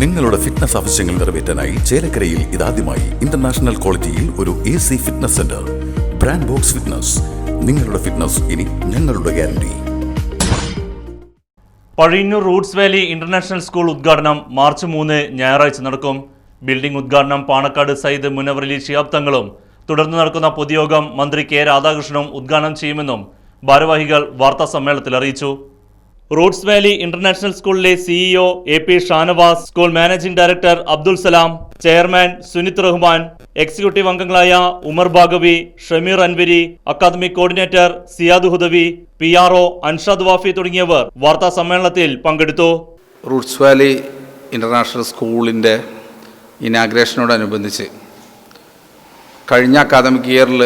നിങ്ങളുടെ ഫിറ്റ്നസ് ആവശ്യങ്ങൾ നിറവേറ്റാനായി ചേലക്കരയിൽ ഇതാദ്യമായി ഇന്റർനാഷണൽ ക്വാളിറ്റിയിൽ ഒരു A C fitness centre brand box fitness നിങ്ങളുടെ ഫിറ്റ്നസ് ഇനി ഞങ്ങളുടെ guarantee Pazhayannur Roots Valley International School ഉദ്ഘാടനം മാർച്ച് മൂന്ന് ഞായറാഴ്ച നടക്കും. ബിൽഡിംഗ് ഉദ്ഘാടനം പാണക്കാട് സയ്യിദ് മുനവറലി ശിഹാബ് തങ്ങളും. തുടർന്ന് നടക്കുന്ന പൊതുയോഗം മന്ത്രി കെ രാധാകൃഷ്ണനും ഉദ്ഘാടനം ചെയ്യുമെന്നും ഭാരവാഹികൾ വാർത്താ സമ്മേളനത്തിൽ അറിയിച്ചു. റൂട്ട്സ് വാലി ഇന്റർനാഷണൽ സ്കൂളിലെ CEO A P Shanavas school managing director Abdul Salam chairman Sunith Rahman executive അംഗങ്ങളായ Umar Bhagavi Shameer Anvari academic coordinator Siyad Hudavi P R O Anshad Wafi തുടങ്ങിയവർ വാർത്താ സമ്മേളനത്തിൽ പങ്കെടുത്തു. റൂട്ട്സ് വാലി ഇന്റർനാഷണൽ സ്കൂളിന്റെ ഇനാഗ്രേഷനോടനുബന്ധിച്ച് കഴിഞ്ഞ academic ഇയറിൽ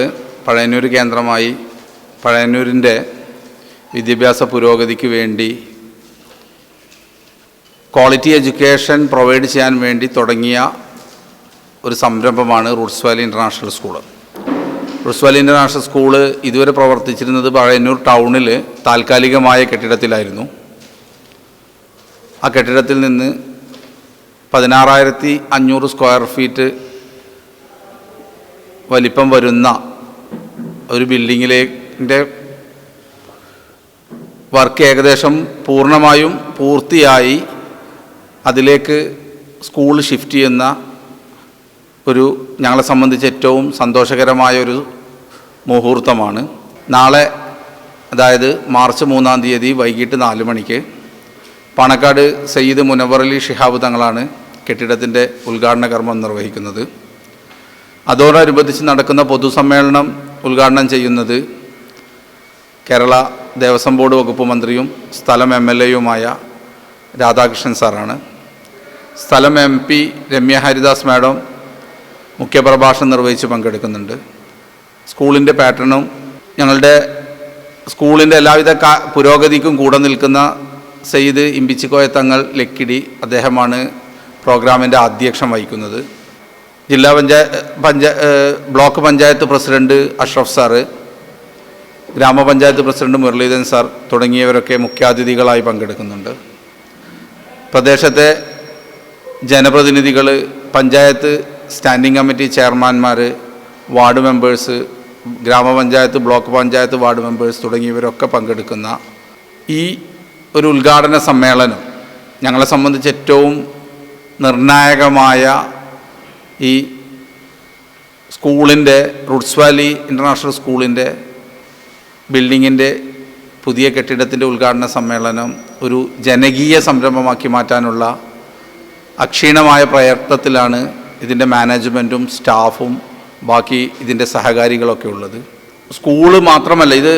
പഴയന്നൂർ കേന്ദ്രമായി പഴയന്നൂരിന്റെ വിദ്യാഭ്യാസ പുരോഗതിക്ക് വേണ്ടി ക്വാളിറ്റി എഡ്യൂക്കേഷൻ പ്രൊവൈഡ് ചെയ്യാൻ വേണ്ടി തുടങ്ങിയ ഒരു സംരംഭമാണ് Roots Valley International School Roots Valley International School ഇതുവരെ പ്രവർത്തിച്ചിരുന്നത് പഴയന്നൂർ ടൗണിൽ താൽക്കാലികമായ കെട്ടിടത്തിലായിരുന്നു. ആ കെട്ടിടത്തിൽ നിന്ന് പതിനാറായിരത്തി അഞ്ഞൂറ് സ്ക്വയർ ഫീറ്റ് വലിപ്പം വരുന്ന ഒരു ബിൽഡിങ്ങിലേന്റെ വർക്ക് ഏകദേശം പൂർണമായും പൂർത്തിയായി അതിലേക്ക് സ്കൂൾ ഷിഫ്റ്റ് ചെയ്യുന്ന ഒരു ഞങ്ങളെ സംബന്ധിച്ച് ഏറ്റവും സന്തോഷകരമായ ഒരു മുഹൂർത്തമാണ്. നാളെ അതായത് മാർച്ച് മൂന്നാം തീയതി വൈകിട്ട് നാല് മണിക്ക് പാണക്കാട് സയ്യിദ് മുനവറലി ഷിഹാബ് തങ്ങളാണ് കെട്ടിടത്തിന്റെ ഉദ്ഘാടന കർമ്മം നിർവഹിക്കുന്നത്. അതോടനുബന്ധിച്ച് നടക്കുന്ന പൊതുസമ്മേളനം ഉദ്ഘാടനം ചെയ്യുന്നത് കേരള ദേവസ്വം ബോർഡ് വകുപ്പ് മന്ത്രിയും സ്ഥലം എം എൽ എയുമായ രാധാകൃഷ്ണൻ സാറാണ്. സ്ഥലം M P Ramya Haridas madam മുഖ്യപ്രഭാഷണം നിർവഹിച്ച് പങ്കെടുക്കുന്നുണ്ട്. സ്കൂളിന്റെ പാറ്റേണും ഞങ്ങളുടെ സ്കൂളിന്റെ എല്ലാവിധ പുരോഗതിക്കും കൂടെ നിൽക്കുന്ന സെയ്ദ് ഇമ്പിച്ചിക്കോയ തങ്ങൾ ലക്കിടി അദ്ദേഹമാണ് പ്രോഗ്രാമിന്റെ അധ്യക്ഷം വഹിക്കുന്നത്. ജില്ലാ പഞ്ചായ പഞ്ചായ block panchayat president Ashraf sir ഗ്രാമപഞ്ചായത്ത് പ്രസിഡന്റ് മുരളീധരൻ സാർ തുടങ്ങിയവരൊക്കെ മുഖ്യാതിഥികളായി പങ്കെടുക്കുന്നുണ്ട്. പ്രദേശത്തെ ജനപ്രതിനിധികൾ പഞ്ചായത്ത് സ്റ്റാൻഡിംഗ് കമ്മിറ്റി ചെയർമാൻമാർ വാർഡ് മെമ്പേഴ്സ് ഗ്രാമപഞ്ചായത്ത് ബ്ലോക്ക് പഞ്ചായത്ത് വാർഡ് മെമ്പേഴ്സ് തുടങ്ങിയവരൊക്കെ പങ്കെടുക്കുന്ന ഈ ഒരു ഉദ്ഘാടന സമ്മേളനം ഞങ്ങളെ സംബന്ധിച്ച് ഏറ്റവും നിർണായകമായ ഈ സ്കൂളിന്റെ റൂട്ട്സ് വാലി ഇന്റർനാഷണൽ സ്കൂളിന്റെ ബിൽഡിങ്ങിന്റെ പുതിയ കെട്ടിടത്തിന്റെ ഉദ്ഘാടന സമ്മേളനം ഒരു ജനകീയ സംരംഭമാക്കി മാറ്റാനുള്ള അക്ഷീണമായ പ്രയത്നത്തിലാണ് ഇതിന്റെ മാനേജ്മെന്റും സ്റ്റാഫും ബാക്കി ഇതിന്റെ സഹകാരികളൊക്കെ ഉള്ളത്. സ്കൂൾ മാത്രമല്ല ഇത്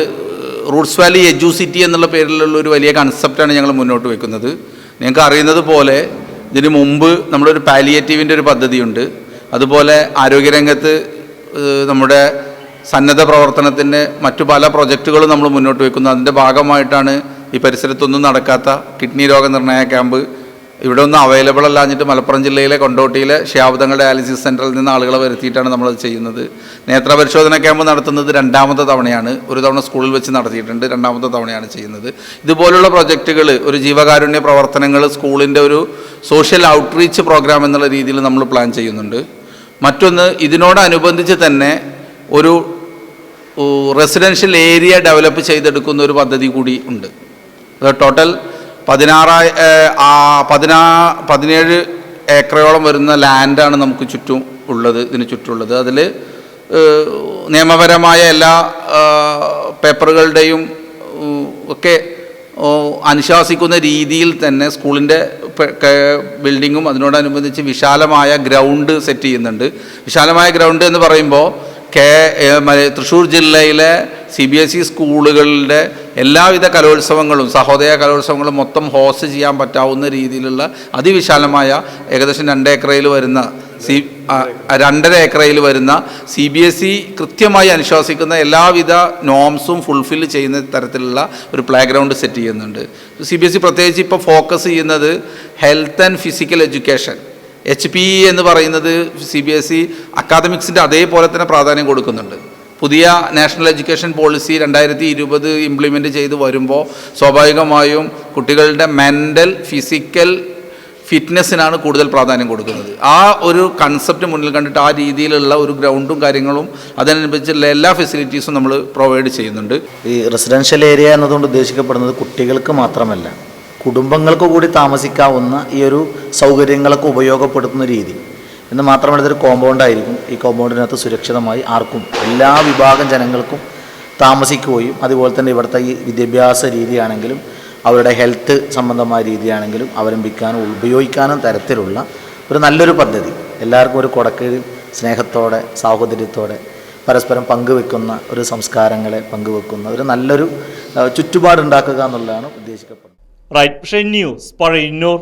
റൂട്ട്സ് വാലി എഡ്യൂസിറ്റി എന്നുള്ള പേരിലുള്ള ഒരു വലിയ കൺസെപ്റ്റാണ് ഞങ്ങൾ മുന്നോട്ട് വെക്കുന്നത്. നിങ്ങൾക്ക് അറിയുന്നത് പോലെ ഇതിന് മുമ്പ് നമ്മളൊരു പാലിയേറ്റീവിന്റെ ഒരു പദ്ധതിയുണ്ട്. അതുപോലെ ആരോഗ്യരംഗത്ത് നമ്മുടെ സന്നദ്ധ പ്രവർത്തനത്തിന്റെ മറ്റു പല പ്രൊജക്റ്റുകളും നമ്മൾ മുന്നോട്ട് വെക്കുന്നു. അതിന്റെ ഭാഗമായിട്ടാണ് ഈ പരിസരത്തൊന്നും നടക്കാത്ത കിഡ്നി രോഗനിർണയ ക്യാമ്പ് ഇവിടെ ഒന്നും അവൈലബിൾ അല്ലാഞ്ഞിട്ട് മലപ്പുറം ജില്ലയിലെ കൊണ്ടോട്ടിയിലെ ഷ്യാബുദങ്ങൾ ഡയാലിസിസ് സെന്ററിൽ നിന്ന് ആളുകളെ വരുത്തിയിട്ടാണ് നമ്മളത് ചെയ്യുന്നത്. നേത്ര പരിശോധന ക്യാമ്പ് നടത്തുന്നത് രണ്ടാമത്തെ തവണയാണ്. ഒരു തവണ സ്കൂളിൽ വെച്ച് നടത്തിയിട്ടുണ്ട്. രണ്ടാമത്തെ തവണയാണ് ചെയ്യുന്നത്. ഇതുപോലുള്ള പ്രൊജക്റ്റുകൾ ഒരു ജീവകാരുണ്യ പ്രവർത്തനങ്ങൾ സ്കൂളിന്റെ ഒരു സോഷ്യൽ ഔട്ട്റീച്ച് പ്രോഗ്രാം എന്നുള്ള രീതിയിൽ നമ്മൾ പ്ലാൻ ചെയ്യുന്നുണ്ട്. മറ്റൊന്ന് ഇതിനോടനുബന്ധിച്ച് തന്നെ ഒരു റെസിഡൻഷ്യൽ ഏരിയ ഡെവലപ്പ് ചെയ്തെടുക്കുന്ന ഒരു പദ്ധതി കൂടി ഉണ്ട്. ടോട്ടൽ പതിനാറായി പതിനാ പതിനേഴ് ഏക്കറോളം വരുന്ന ലാൻഡാണ് നമുക്ക് ചുറ്റും ഉള്ളത് ഇതിന് ചുറ്റുമുള്ളത്. അതിൽ നിയമപരമായ എല്ലാ പേപ്പറുകളുടെയും ഒക്കെ അനുശാസിക്കുന്ന രീതിയിൽ തന്നെ സ്കൂളിന്റെ ബിൽഡിങ്ങും അതിനോടനുബന്ധിച്ച് വിശാലമായ ഗ്രൗണ്ട് സെറ്റ് ചെയ്യുന്നുണ്ട്. വിശാലമായ ഗ്രൗണ്ട് എന്ന് പറയുമ്പോൾ കെ തൃശ്ശൂർ ജില്ലയിലെ സി ബി എസ് ഇ സ്കൂളുകളുടെ എല്ലാവിധ കലോത്സവങ്ങളും സഹോദയ കലോത്സവങ്ങളും മൊത്തം ഹോസ്റ്റ് ചെയ്യാൻ പറ്റാവുന്ന രീതിയിലുള്ള അതിവിശാലമായ ഏകദേശം രണ്ട് ഏക്കറയിൽ വരുന്ന സി രണ്ടര ഏക്കറയിൽ വരുന്ന സി ബി എസ് ഇ കൃത്യമായി അനുശാസിക്കുന്ന എല്ലാവിധ നോംസും ഫുൾഫിൽ ചെയ്യുന്ന തരത്തിലുള്ള ഒരു പ്ലേ ഗ്രൗണ്ട് സെറ്റ് ചെയ്യുന്നുണ്ട്. സി ബി എസ് ഇ പ്രത്യേകിച്ച് ഇപ്പോൾ ഫോക്കസ് ചെയ്യുന്നത് health and physical education H P E എന്ന് പറയുന്നത് സി ബി എസ് ഇ അക്കാദമിക്സിന്റെ അതേപോലെ തന്നെ പ്രാധാന്യം കൊടുക്കുന്നുണ്ട്. പുതിയ നാഷണൽ എഡ്യൂക്കേഷൻ പോളിസി രണ്ടായിരത്തി ഇരുപത് ഇംപ്ലിമെന്റ് ചെയ്ത് വരുമ്പോൾ സ്വാഭാവികമായും കുട്ടികളുടെ മെന്റൽ ഫിസിക്കൽ ഫിറ്റ്നസ്സിനാണ് കൂടുതൽ പ്രാധാന്യം കൊടുക്കുന്നത്. ആ ഒരു കൺസെപ്റ്റ് മുന്നിൽ കണ്ടിട്ട് ആ രീതിയിലുള്ള ഒരു ഗ്രൗണ്ടും കാര്യങ്ങളും അതിനനുസരിച്ചുള്ള എല്ലാ ഫെസിലിറ്റീസും നമ്മൾ പ്രൊവൈഡ് ചെയ്യുന്നുണ്ട്. ഈ റെസിഡൻഷ്യൽ ഏരിയ എന്നതുകൊണ്ട് ഉദ്ദേശിക്കപ്പെടുന്നത് കുട്ടികൾക്ക് മാത്രമല്ല കുടുംബങ്ങൾക്ക് കൂടി താമസിക്കാവുന്ന ഈ ഒരു സൗകര്യങ്ങളൊക്കെ ഉപയോഗപ്പെടുത്തുന്ന രീതി. എന്ന് മാത്രമല്ല ഇതൊരു കോമ്പൗണ്ടായിരിക്കും ഈ കോമ്പൗണ്ടിനകത്ത് സുരക്ഷിതമായി ആർക്കും എല്ലാ വിഭാഗം ജനങ്ങൾക്കും താമസിക്കുകയും അതുപോലെ തന്നെ ഇവിടുത്തെ ഈ വിദ്യാഭ്യാസ രീതിയാണെങ്കിലും അവരുടെ ഹെൽത്ത് സംബന്ധമായ രീതിയാണെങ്കിലും അവലംബിക്കാനും ഉപയോഗിക്കാനും തരത്തിലുള്ള ഒരു നല്ലൊരു പദ്ധതി. എല്ലാവർക്കും ഒരു കൊടക്കീഴിൽ സ്നേഹത്തോടെ സാഹോദര്യത്തോടെ പരസ്പരം പങ്കുവെക്കുന്ന ഒരു സംസ്കാരങ്ങളെ പങ്കുവെക്കുന്ന ഒരു നല്ലൊരു ചുറ്റുപാടുണ്ടാക്കുക എന്നുള്ളതാണ് ഉദ്ദേശിക്കപ്പെടുന്നത്. Right news Pazhayannur